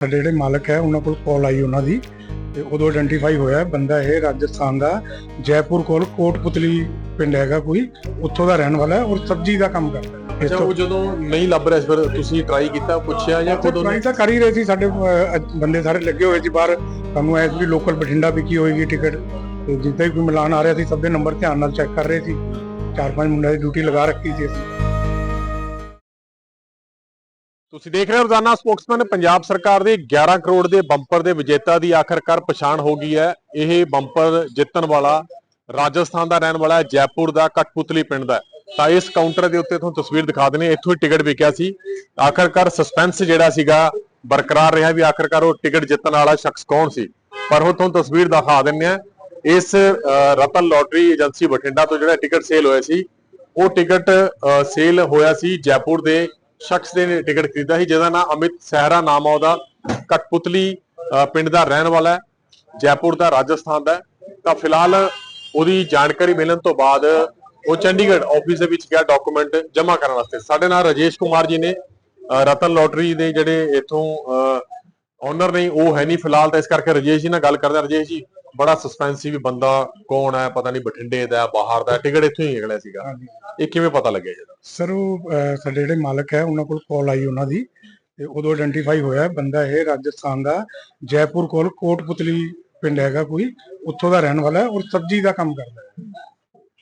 ਸਾਡੇ ਜਿਹੜੇ ਮਾਲਕ ਹੈ ਉਹਨਾਂ ਕੋਲ ਕਾਲ ਆਈ ਉਹਨਾਂ ਦੀ ਤੇ ਉਦੋਂ ਆਇਡੈਂਟੀਫਾਈ ਹੋਇਆ ਬੰਦਾ ਇਹ ਰਾਜਸਥਾਨ ਦਾ ਜੈਪੁਰ ਕੋਲ ਕੋਟਪੁਤਲੀ ਪਿੰਡ ਹੈਗਾ ਕੋਈ ਉੱਥੋਂ ਦਾ ਰਹਿਣ ਵਾਲਾ ਹੈ ਔਰ ਸਬਜ਼ੀ ਦਾ ਕੰਮ ਕਰਦਾ ਹੈ। ਅੱਛਾ ਉਹ ਜਦੋਂ ਨਹੀਂ ਲੱਭ ਰਿਹਾ ਸੀ ਫਿਰ ਤੁਸੀਂ ਟਰਾਈ ਕੀਤਾ ਪੁੱਛਿਆ ਜਾਂ ਖੁਦ ਉਹਨੇ ਟਰਾਈ ਤਾਂ ਕਰ ਹੀ ਰਹੇ ਸੀ ਸਾਡੇ ਬੰਦੇ ਸਾਰੇ ਲੱਗੇ ਹੋਏ ਸੀ ਬਾਹਰ ਸਾਨੂੰ ਐਸ ਵੀ ਲੋਕਲ ਬਠਿੰਡਾ ਵਿਕੀ ਹੋਏਗੀ ਟਿਕਟ ਤੇ ਜਿੱਦਾਂ ਹੀ ਕੋਈ ਮਿਲਾਨ ਆ ਰਿਹਾ ਸੀ ਸਭ ਦੇ ਨੰਬਰ ਧਿਆਨ ਨਾਲ ਚੈੱਕ ਕਰ ਰਹੇ ਸੀ। ਚਾਰ ਪੰਜ ਮੁੰਡਿਆਂ ਦੀ ਡਿਊਟੀ ਲਗਾ ਰੱਖੀ ਸੀ ਅਸੀਂ। ਤੁਸੀਂ ਦੇਖ ਰਹੇ ਹੋ ਰੋਜ਼ਾਨਾ ਸਪੋਕਸਮੈਨ ਪੰਜਾਬ ਸਰਕਾਰ ਦੇ 11 ਕਰੋੜ ਦੇ ਬੰਪਰ ਦੇ ਵਿਜੇਤਾ ਦੀ ਆਖਰਕਾਰ ਪਛਾਣ ਹੋ ਗਈ ਹੈ। ਇਹ ਬੰਪਰ ਜਿੱਤਣ ਵਾਲਾ ਰਾਜਸਥਾਨ ਦਾ ਰਹਿਣ ਵਾਲਾ ਜੈਪੁਰ ਦਾ ਕਟਪੁਤਲੀ ਪਿੰਡ ਦਾ ਤਾਂ ਇਸ ਕਾਊਂਟਰ ਦੇ ਉੱਤੇ ਤੁਹਾਨੂੰ ਤਸਵੀਰ ਦਿਖਾ ਦਿੰਦੇ ਇੱਥੋਂ ਹੀ ਟਿਕਟ ਵਿਕਿਆ ਸੀ। ਆਖਰਕਾਰ ਸਸਪੈਂਸ ਜਿਹੜਾ ਸੀਗਾ ਬਰਕਰਾਰ ਰਿਹਾ ਵੀ ਆਖਰਕਾਰ ਉਹ ਟਿਕਟ ਜਿੱਤਣ ਵਾਲਾ ਸ਼ਖਸ ਕੌਣ ਸੀ। ਪਰ ਉਹ ਤੁਹਾਨੂੰ ਤਸਵੀਰ ਦਿਖਾ ਦਿੰਦੇ ਆ ਇਸ ਅ, ਰਤਨ ਲੋਟਰੀ ਏਜੰਸੀ ਬਠਿੰਡਾ ਤੋਂ ਜਿਹੜਾ ਟਿਕਟ ਸੇਲ ਹੋਇਆ ਸੀ ਉਹ ਟਿਕਟ ਸੇਲ ਹੋਇਆ ਸੀ ਜੈਪੁਰ ਦੇ ਸ਼ਖਸ ਦੇ ਨੇ ਟਿਕਟ ਖਰੀਦਾ ਸੀ, ਜਿਹਦਾ ਨਾਮ ਅਮਿਤ ਸਹਿਰਾ ਨਾਮ ਆ ਉਹਦਾ। ਕਟਪੁਤਲੀ ਪਿੰਡ ਦਾ ਰਹਿਣ ਵਾਲਾ ਹੈ, ਜੈਪੁਰ ਦਾ ਰਾਜਸਥਾਨ ਦਾ ਤਾਂ ਫਿਲਹਾਲ ਉਹਦੀ ਜਾਣਕਾਰੀ ਮਿਲਣ ਤੋਂ ਬਾਅਦ ਉਹ ਚੰਡੀਗੜ੍ਹ ਆਫਿਸ ਦੇ ਵਿੱਚ ਗਿਆ ਡਾਕੂਮੈਂਟ ਜਮ੍ਹਾਂ ਕਰਨ ਵਾਸਤੇ। ਸਾਡੇ ਨਾਲ ਰਾਜੇਸ਼ ਕੁਮਾਰ ਜੀ ਨੇ ਰਤਨ ਲੋਟਰੀ ਦੇ ਜਿਹੜੇ ਇਥੋਂ ਓਨਰ ਨੇ, ਉਹ ਹੈ ਨਹੀਂ ਫਿਲਹਾਲ ਤਾਂ ਇਸ ਕਰਕੇ ਰਾਜੇਸ਼ ਜੀ ਨਾਲ ਗੱਲ ਕਰਦੇ ਹਾਂ। ਰਾਜੇਸ਼ ਜੀ ਬੜਾ ਸਸਪੈਂਸ ਸੀ ਵੀ ਬੰਦਾ ਕੌਣ ਹੈ ਪਤਾ ਨਹੀਂ ਬਠਿੰਡੇ ਦਾ ਬਾਹਰ ਦਾ ਟਿਕਟ ਇੱਥੋਂ ਹੀ ਨਿਕਲਿਆ ਸੀਗਾ। ਇਹ ਕਿਵੇਂ ਪਤਾ ਲੱਗਿਆ ਜੀ ਸਰ ਉਹ ਸਾਡੇ ਜਿਹੜੇ ਮਾਲਕ ਹੈ ਉਹਨਾਂ ਕੋਲ ਕਾਲ ਆਈ ਉਹਨਾਂ ਦੀ ਤੇ ਉਦੋਂ ਆਇਡੈਂਟੀਫਾਈ ਹੋਇਆ ਬੰਦਾ ਇਹ ਰਾਜਸਥਾਨ ਦਾ ਜੈਪੁਰ ਕੋਲ ਕੋਟਪੁਤਲੀ ਪਿੰਡ ਹੈਗਾ ਕੋਈ ਉੱਥੋਂ ਦਾ ਰਹਿਣ ਵਾਲਾ ਹੈ ਔਰ ਸਬਜ਼ੀ ਦਾ ਕੰਮ ਕਰਦਾ ਹੈ।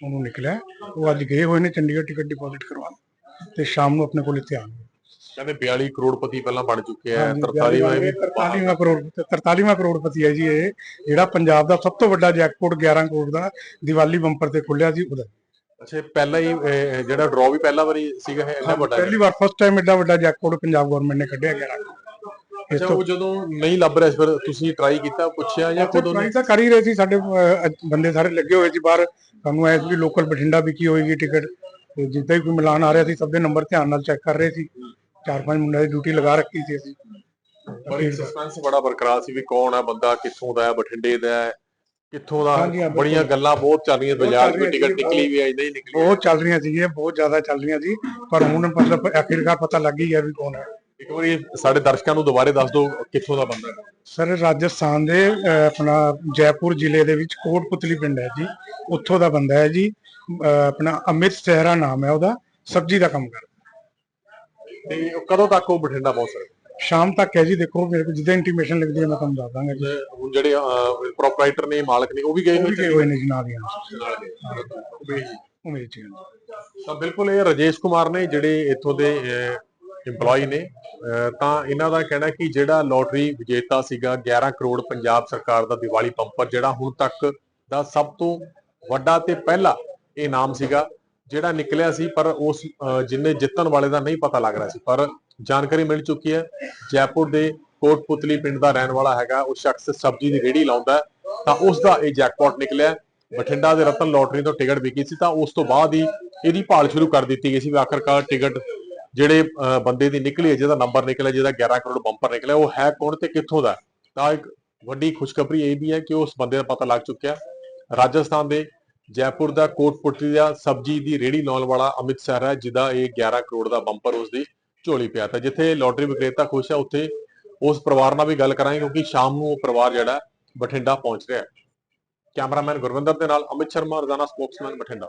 ਉਹਨੂੰ ਨਿਕਲਿਆ ਉਹ ਅੱਜ ਗਏ ਹੋਏ ਨੇ ਚੰਡੀਗੜ੍ਹ ਟਿਕਟ ਡਿਪੋਜ਼ਿਟ ਕਰਵਾਉਣ ਤੇ ਸ਼ਾਮ ਨੂੰ ਆਪਣੇ ਕੋਲ ਇੱਥੇ ਆਉਣਗੇ ਕਹਿੰਦੇ 42 ਕਰੋੜਪਤੀ ਪਹਿਲਾਂ ਬਣ ਚੁੱਕੇ ਆ ਹਾਂਜੀ, 43 ਵਾਂ ਵੀ 43ਵਾਂ ਕਰੋੜ 43ਵਾਂ ਕਰੋੜਪਤੀ ਹੈ ਜੀ ਇਹ। ਜਿਹੜਾ ਪੰਜਾਬ ਦਾ ਸਭ ਤੋਂ ਵੱਡਾ ਜੈਕਪੋਟ 11 ਕਰੋੜ ਦਾ ਦੀਵਾਲੀ ਬੰਪਰ ਤੇ ਖੁੱਲਿਆ ਸੀ ਉਹਦਾ। ਅੱਛਾ ਪਹਿਲਾਂ ਹੀ ਜਿਹੜਾ ਡਰਾਅ ਵੀ ਪਹਿਲਾ ਵਾਰੀ ਸੀਗਾ ਇਹ ਇੰਨਾ ਵੱਡਾ ਪਹਿਲੀ ਵਾਰ ਫਸਟ ਟਾਈਮ ਐਡਾ ਵੱਡਾ ਜੈਕਪੋਟ ਪੰਜਾਬ ਗਵਰਨਮੈਂਟ ਨੇ ਕੱਢਿਆ 11 ਕਰੋੜ। ਇਸ ਅੱਛਾ ਉਹ ਜਦੋਂ ਨਹੀਂ ਲੱਭ ਰਿਹਾ ਫਿਰ ਤੁਸੀਂ ਟਰਾਈ ਕੀਤਾ ਪੁੱਛਿਆ ਜਾਂ ਖੁਦ ਉਹਨੇ ਤਾਂ ਕਰ ਹੀ ਰਹੇ ਸੀ ਸਾਡੇ ਬੰਦੇ ਸਾਰੇ ਲੱਗੇ ਹੋਏ ਸੀ ਬਾਹਰ। ਸਾਨੂੰ ਐਸ ਵੀ ਲੋਕਲ ਬਠਿੰਡਾ ਵਿਕੀ ਹੋਏਗੀ ਟਿਕਟ ਜਿੱਦਾਂ ਹੀ ਕੋਈ ਮਿਲਾਨ ਆ ਰਿਹਾ ਸੀ ਸਭ ਦੇ ਨੰਬਰ ਧਿਆਨ ਨਾਲ ਚੈੱਕ ਕਰ ਰਹੇ ਸੀ। ਚਾਰ ਪੰਜ ਮੁੰਡਿਆਂ ਦੀ ਡਿਊਟੀ ਲਗਾ ਰੱਖੀ ਸੀ ਅਸੀਂ। ਪਰ ਸਸਪੈਂਸ ਬੜਾ ਬਰਕਰਾਰ ਸੀ ਵੀ ਕੌਣ ਹੈ ਬੰਦਾ ਕਿੱਥੋਂ ਦਾ ਹੈ ਬਠਿੰਡੇ ਦਾ ਹੈ ਕਿੱਥੋਂ ਦਾ ਬੜੀਆਂ ਗੱਲਾਂ ਬਹੁਤ ਚੱਲ ਰਹੀਆਂ ਬਾਜ਼ਾਰ ਵਿੱਚ ਟਿਕਟ ਸੀ, ਨਿਕਲੀ ਵੀ ਹੈ ਨਹੀਂ ਨਿਕਲੀ। ਬਹੁਤ ਚੱਲ ਰਹੀਆਂ ਸੀਗੀਆਂ ਬਹੁਤ ਜ਼ਿਆਦਾ ਚੱਲ ਰਹੀਆਂ ਸੀ ਪਰ ਹੁਣ ਮਤਲਬ ਆਖਿਰਕਾਰ ਪਤਾ ਲੱਗ ਗਿਆ ਵੀ ਕੌਣ ਹੈ। ਇੱਕ ਵਾਰੀ ਸਾਡੇ ਦਰਸ਼ਕਾਂ ਨੂੰ ਦੁਬਾਰੇ ਦੱਸ ਦਿਓ ਕਿੱਥੋਂ ਦਾ ਬੰਦਾ ਹੈ। ਸਰ ਰਾਜਸਥਾਨ ਦੇ ਆਪਣਾ ਜੈਪੁਰ ਜ਼ਿਲ੍ਹੇ ਦੇ ਵਿੱਚ ਕੋਟਪੁਤਲੀ ਪਿੰਡ ਹੈ ਜੀ। ਉੱਥੋਂ ਦਾ ਬੰਦਾ ਹੈ ਜੀ। ਆਪਣਾ ਅਮਿਤ ਸਹਿਰਾ ਨਾਮ ਹੈ ਉਹਦਾ। ਸਬਜ਼ੀ ਦਾ ਕੰਮ ਕਰਦਾ। ਤੇ ਉਹ ਕਦੋਂ ਤੱਕ ਉਹ ਬਠਿੰਡਾ ਪਹੁੰਚ ਸਕਦਾ? ਸ਼ਾਮ ਤੱਕ ਹੈ ਜੀ ਦੇਖੋ ਮੇਰੇ ਕੋਲ ਜਿੱਦਾਂ ਇੰਟੀਮੇਸ਼ਨ ਲੱਗਦੀ ਹੈ ਮੈਂ ਤੁਹਾਨੂੰ ਦੱਸ ਦਾਂਗਾ ਜੀ। ਹੁਣ ਜਿਹੜੇ ਪ੍ਰੋਪਰਾਈਟਰ ਨੇ ਮਾਲਕ ਨੇ ਉਹ ਵੀ ਗਏ ਉਹ ਵੀ ਗਏ ਹੋਏ ਨੇ ਜੀ ਨਾਲ ਹੀ ਉਮੀਦ ਜੀ। ਤਾਂ ਬਿਲਕੁਲ ਇਹ ਰਾਜੇਸ਼ ਕੁਮਾਰ ਨੇ ਜਿਹੜੇ ਇੱਥੋਂ ਦੇ EMPLOYE ਨੇ ਤਾਂ ਇਹਨਾਂ ਦਾ ਕਹਿਣਾ ਕਿ ਜਿਹੜਾ ਲੋਟਰੀ ਵਿਜੇਤਾ ਸੀਗਾ 11 ਕਰੋੜ ਪੰਜਾਬ ਸਰਕਾਰ ਦਾ ਦੀਵਾਲੀ ਪੰਪਰ ਜਿਹੜਾ ਹੁਣ ਤੱਕ ਦਾ ਸਭ ਤੋਂ ਵੱਡਾ ਤੇ ਪਹਿਲਾ ਇਨਾਮ ਸੀਗਾ ਜਿਹੜਾ ਨਿਕਲਿਆ ਸੀ ਪਰ ਉਸ ਜਿੰਨੇ ਜਿੱਤਣ ਵਾਲੇ ਦਾ ਨਹੀਂ ਪਤਾ ਲੱਗ ਰਿਹਾ ਸੀ। ਪਰ ਜਾਣਕਾਰੀ ਮਿਲ ਚੁੱਕੀ ਹੈ ਜੈਪੁਰ ਦੇ ਕੋਟਪੁਤਲੀ ਪਿੰਡ ਦਾ ਰਹਿਣ ਵਾਲਾ ਹੈਗਾ ਉਹ ਸ਼ਖਸ ਸਬਜ਼ੀ ਦੀ ਰੇਹੜੀ ਲਾਉਂਦਾ ਤਾਂ ਉਸ ਦਾ ਇਹ ਜੈਕਪਾਟ ਨਿਕਲਿਆ ਬਠਿੰਡਾ ਦੇ ਰਤਨ ਲੋਟਰੀ ਤੋਂ ਟਿਕਟ ਵਿਕੀ ਸੀ ਤਾਂ ਉਸ ਤੋਂ ਬਾਅਦ ਹੀ ਇਹਦੀ ਭਾਲ ਸ਼ੁਰੂ ਕਰ ਦਿੱਤੀ ਗਈ ਸੀ ਵੀ ਆਖਰਕਾਰ ਟਿਕਟ ਜਿਹੜੇ ਅਹ, ਬੰਦੇ ਦੀ ਨਿਕਲੀ ਹੈ ਜਿਹਦਾ ਨੰਬਰ ਨਿਕਲਿਆ ਜਿਹਦਾ 11 ਕਰੋੜ ਬੰਪਰ ਨਿਕਲਿਆ ਉਹ ਹੈ ਕੌਣ ਤੇ ਕਿੱਥੋਂ ਦਾ ਤਾਂ ਇੱਕ ਵੱਡੀ ਖੁਸ਼ਖਬਰੀ ਇਹ ਵੀ ਹੈ ਕਿ ਉਸ ਬੰਦੇ ਦਾ ਪਤਾ ਲੱਗ ਚੁੱਕਿਆ। ਰਾਜਸਥਾਨ ਦੇ ਜੈਪੁਰ ਦਾ ਕੋਟਪੁਤਲੀ ਦਾ ਸਬਜ਼ੀ ਦੀ ਰੇਹੜੀ ਲਾਉਣ ਵਾਲਾ ਅਮਿਤ ਸਹਿਰਾ ਹੈ, ਜਿਹਦਾ ਇਹ 11 ਕਰੋੜ ਦਾ ਬੰਪਰ ਉਸ ਦੀ ਝੋਲੀ ਪਿਆ ਤਾਂ ਜਿੱਥੇ ਲੋਟਰੀ ਵਿਕਰੇਤਾ ਖੁਸ਼ ਹੈ, ਉੱਥੇ ਉਸ ਪਰਿਵਾਰ ਨਾਲ ਵੀ ਗੱਲ ਕਰਾਂਗੇ ਕਿਉਂਕਿ ਸ਼ਾਮ ਨੂੰ ਉਹ ਪਰਿਵਾਰ ਜਿਹੜਾ ਬਠਿੰਡਾ ਪਹੁੰਚ ਰਿਹਾ ਹੈ। ਕੈਮਰਾਮੈਨ ਗੁਰਵਿੰਦਰ ਦੇ ਨਾਲ ਅਮਿਤ ਸ਼ਰਮਾ, ਰੋਜ਼ਾਨਾ ਸਪੋਕਸਮੈਨ ਬਠਿੰਡਾ।